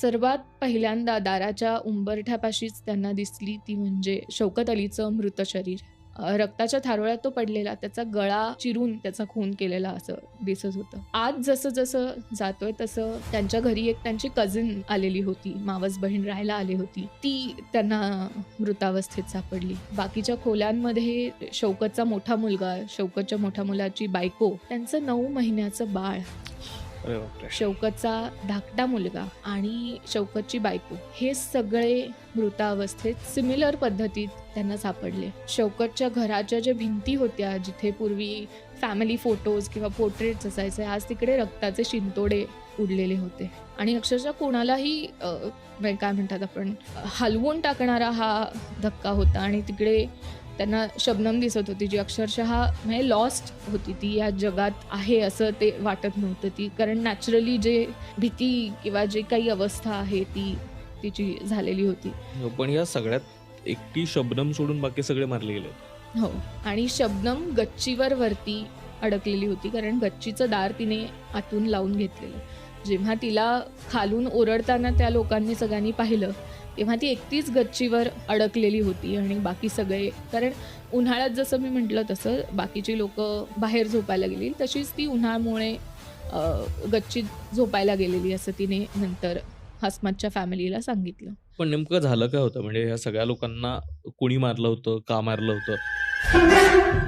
सर्वात पहिल्यांदा दाराच्या उंबरठ्यापाशीच त्यांना दिसली ती म्हणजे शौकत अलीचं मृत शरीर. रक्ताच्या थारोळ्यात तो पडलेला त्याचा गळा चिरून त्याचा खून केलेला असं दिसत होतं. आज जसं जसं जातोय तसं त्यांच्या घरी एक त्यांची कझिन आलेली होती मावस बहीण राहायला आली होती. ती त्यांना मृतावस्थेत सापडली. बाकीच्या खोल्यांमध्ये शौकतचा मोठा मुलगा शौकतच्या मोठ्या मुलाची बायको त्यांचं नऊ महिन्याचं बाळ. शौकतचा धाकटा मुलगा आणि शौकतची बायको हे सगळे मृतावस्थेत सिमिलर पद्धतीत त्यांना सापडले. शौकतच्या घराच्या ज्या भिंती होत्या जिथे पूर्वी फॅमिली फोटोज किंवा पोर्ट्रेट्स असायचे आज तिकडे रक्ताचे शिंतोडे उडलेले होते. आणि अक्षरशः कोणालाही म्हणजे काय म्हणतात आपण हलवून टाकणारा हा धक्का होता आणि तिकडे त्यांना शबनम दिसत होती जी अक्षरशः म्हणजे लॉस्ट होती ती या जगात आहे असं ते वाटत नव्हतं ती. कारण नॅचरली जे भीती किंवा जे काही अवस्था आहे ती तिची झालेली होती. हो, पण या सगळ्यात एकटी शबनम सोडून बाकी सगळे मारले गेले हो आणि शबनम गच्चीवर वरती अडकलेली होती कारण गच्चीचं दार तिने आतून लावून घेतलेलं. जेव्हा तिला खालून ओरडताना त्या लोकांनी सगळ्यांनी पाहिलं तेव्हा ती एकटीच गच्चीवर अडकलेली होती आणि बाकी सगळे कारण उन्हाळ्यात जसं मी म्हटलं तसं बाकीची लोक बाहेर झोपायला गेली तशीच ती उन्हाळ्यामुळे गच्चीत झोपायला गेलेली असं तिने नंतर हसमतच्या फॅमिलीला सांगितलं. पण नेमकं झालं काय होतं? म्हणजे ह्या सगळ्या लोकांना कोणी मारलं होतं? का मारलं होतं?